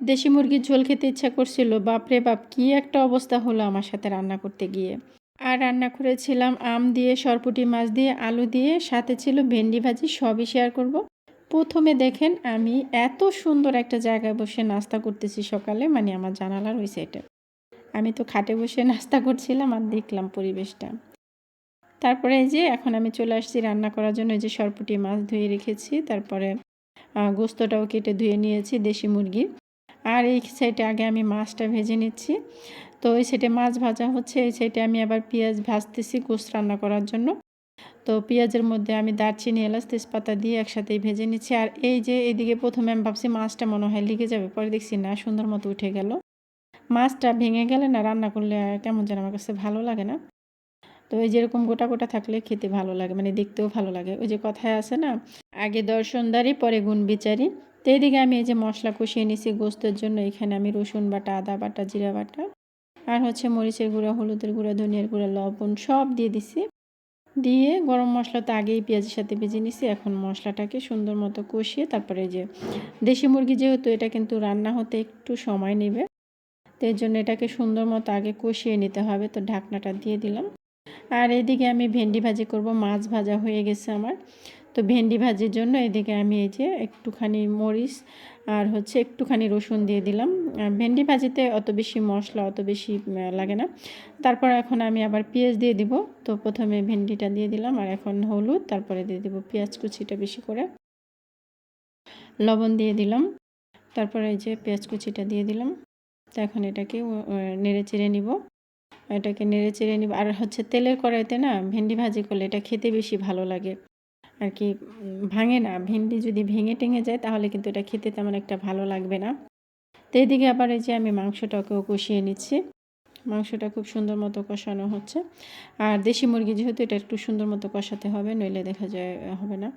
দেশি মুরগির ঝোল খেতে ইচ্ছা করছিল, বাপরে বাপ, কি একটা অবস্থা হলো আমার সাথে রান্না করতে গিয়ে। আর রান্না করেছিলাম আম দিয়ে, সরপুটি মাছ দিয়ে, আলু দিয়ে, সাথে ছিল ভেন্ডি ভাজি, সবই শেয়ার করব। প্রথমে দেখেন আমি এত সুন্দর একটা জায়গায় বসে নাস্তা করতেছি সকালে মানে আমার জানালার ওই সাইডে আমি তো খাটে বসে নাস্তা করছিলাম আর দেখলাম পরিবেশটা। তারপরে এই যে এখন আমি চলে আসছি রান্না করার জন্য, এই যে সরপুটি মাছ ধুয়ে রেখেছি, তারপরে গোস্তটাও কেটে ধুয়ে নিয়েছি দেশি মুরগির। আর এই সাইডে আগে আমি মাছটা ভেজে নিচ্ছি। তো ওই সাইডে মাছ ভাজা হচ্ছে, এই সাইডে আমি আবার পেঁয়াজ ভাজতেছি গোস্ত রান্না করার জন্য। তো পেঁয়াজের মধ্যে আমি দারচিনি, এলাচ, তেজপাতা দিয়ে একসাথেই ভেজে নিচ্ছি। আর এই যে এদিকে প্রথমে আমি ভাবছি মাছটা মনে হয় লিগে যাবে, পরে দেখছি না, সুন্দর মতো উঠে গেল। মাছটা ভেঙে গেলে না রান্না করলে কেমন যেন আমার কাছে ভালো লাগে না। তো এই যেরকম গোটা গোটা থাকলে খেতে ভালো লাগে মানে দেখতেও ভালো লাগে। ওই যে কথায় আছে না, আগে দর্শনদারি পরে গুণ বিচারি। তো এইদিকে আমি এই যে মশলা কষিয়ে নিছি গোস্তের জন্য, এখানে আমি রসুন বাটা, আদা বাটা, জিরা বাটা, আর হচ্ছে মরিচের গুঁড়া, হলুদের গুঁড়া, ধনিয়ার গুঁড়া, লবণ সব দিয়ে দিছি। দিয়ে গরম মশলা তো আগেই পেঁয়াজের সাথে ভেজে নিছি, এখন মশলাটাকে সুন্দর মতো কষিয়ে তারপরে যে দেশি মুরগি যেহেতু এটা কিন্তু রান্না হতে একটু সময় নেবে, তো এর জন্য এটাকে সুন্দর মতো আগে কষিয়ে নিতে হবে, তো ঢাকনাটা দিয়ে দিলাম। আর এদিকে আমি ভেন্ডি ভাজি করব, মাছ ভাজা হয়ে গেছে আমার। তো ভেন্ডি ভাজির জন্য এদিকে আমি এই যে একটুখানি মরিচ আর হচ্ছে একটুখানি রসুন দিয়ে দিলাম। ভেন্ডি ভাজিতে অত বেশি মশলা, অত বেশি লাগে না। তারপর এখন আমি আবার পেঁয়াজ দিয়ে দিব। তো প্রথমে ভেন্ডিটা দিয়ে দিলাম আর এখন হলুদ, তারপরে দিয়ে দিব পেঁয়াজ কুচিটা বেশি করে। লবণ দিয়ে দিলাম। তারপরে এই যে পেঁয়াজ কুচিটা দিয়ে দিলাম। তো এখন এটাকে নেড়ে চেড়ে নিব। এটাকে নেড়ে চেড়ে নিব। আর হচ্ছে তেলের কড়াইতে না ভেন্ডি ভাজি করলে এটা খেতে বেশি ভালো লাগে। আর কি, ভাঙে না। ভেন্ডি যদি ভেঙে টেঙে যায়, তাহলে কিন্তু এটা খেতে তেমন একটা ভালো লাগবে না। তো এদিকে আবার এই যে আমি মাংসটাকেও কষিয়ে নিচ্ছি। মাংসটা খুব সুন্দর মতো কষানো হচ্ছে। আর দেশি মুরগি যেহেতু, এটা একটু সুন্দর মতো কষাতে হবে, নইলে দেখা যায় হবে না।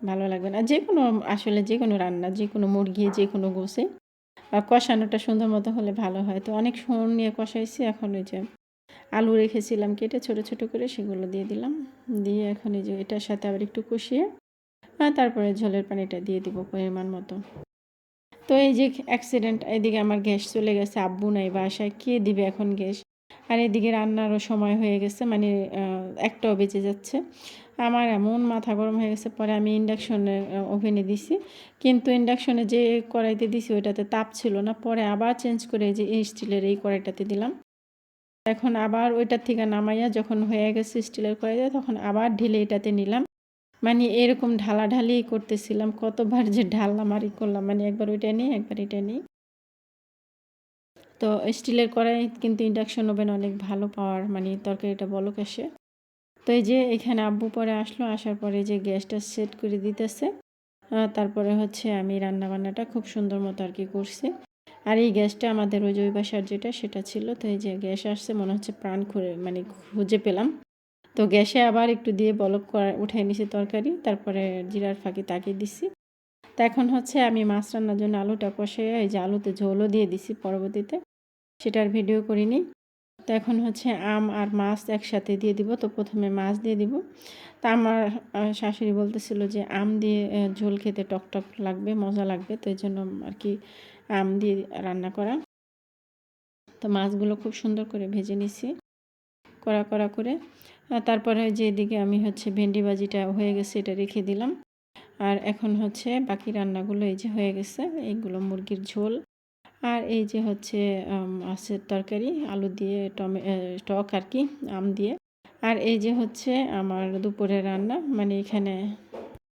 ভালো লাগবে না। যে কোনো, আসলে যে কোনো রান্না, যে কোনো মুরগি, যে কোনো গোসে কষানোটা সুন্দর মতো হলে ভালো হয়। তো অনেক সময় নিয়ে কষাইছি, এখন ওই যে আলু রেখেছিলাম কেটে ছোট ছোট করে সেগুলো দিয়ে দিলাম। দিয়ে এখন এই যে এটার সাথে আবার একটু কষিয়ে তারপরে ঝোলের পানিটা দিয়ে দিব পরিমাণ মতো। তো এই যে অ্যাক্সিডেন্ট এদিকে আমার গ্যাস চলে গেছে, আব্বু নাই বাসায়, কে দিবে এখন গ্যাস? আর এদিকে রান্নারও সময় হয়ে গেছে মানে একটাও বেঁচে যাচ্ছে। আমার এমন মাথা গরম হয়ে গেছে, পরে আমি ইন্ডাকশনে ওভেনে দিছি। কিন্তু ইন্ডাকশনে যে কড়াইতে দিছি, ওইটাতে তাপ ছিল না। পরে আবার চেঞ্জ করে যে স্টিলের এই কড়াইটাতে দিলাম। এখন আবার ওইটার থেকে নামাইয়া যখন হয়ে গেছে স্টিলের কড়াইতে, তখন আবার ঢেলে এটাতে নিলাম। মানে এরকম ঢালাঢালি করতেছিলাম, কতবার যে ঢাললাম আর ই করলাম। মানে একবার ওইটা নিই একবার এটা নিই তো স্টিলের কড়াই কিন্তু ইন্ডাকশন ওভেন অনেক ভালো পাওয়ার মানে তরকারিটা বলক আসে। তো এই যে এখানে আব্বু পরে আসলো, আসার পরে যে গ্যাসটা সেট করে দিতেছে তারপরে হচ্ছে আমি রান্না বান্নাটা খুব সুন্দর মতো আর কি করছি। আর এই গ্যাসটা আমাদের ওই জৈব সার যেটা, সেটা ছিল। তো এই যে গ্যাস আসছে, মনে হচ্ছে প্রাণ খুঁড়ে মানে খুঁজে পেলাম। তো গ্যাসে আবার একটু দিয়ে বলক করা, উঠাই নিছি তরকারি। তারপরে জিরার ফাঁকি তাকিয়ে দিছি। তা এখন হচ্ছে আমি মাছ রান্নার জন্য আলুটা কষে, এই যে আলুতে ঝোলও দিয়ে দিছি পরবর্তীতে। সেটার ভিডিও করিনি। তো এখন হচ্ছে আম আর মাছ একসাথে দিয়ে দিব। তো প্রথমে মাছ দিয়ে দিব। তা আমার শাশুড়ি বলতেছিল যে আম দিয়ে ঝোল খেতে টক টক লাগবে, মজা লাগবে। তো এই জন্য আর কি আম দিয়ে রান্না করা। তো মাছগুলো খুব সুন্দর করে ভেজে নিছি, কড়া কড়া করে। তারপরে যে এদিকে আমি হচ্ছে ভেন্ডি ভাজিটা হয়ে গেছে এটা রেখে দিলাম। আর এখন হচ্ছে বাকি রান্নাগুলো এই যে হয়ে গেছে, এইগুলো মুরগির ঝোল। আর এই যে হচ্ছে মাছের তরকারি, আলু দিয়ে, টমে টক আর কি, আম দিয়ে। আর এই যে হচ্ছে আমার দুপুরে রান্না মানে এখানে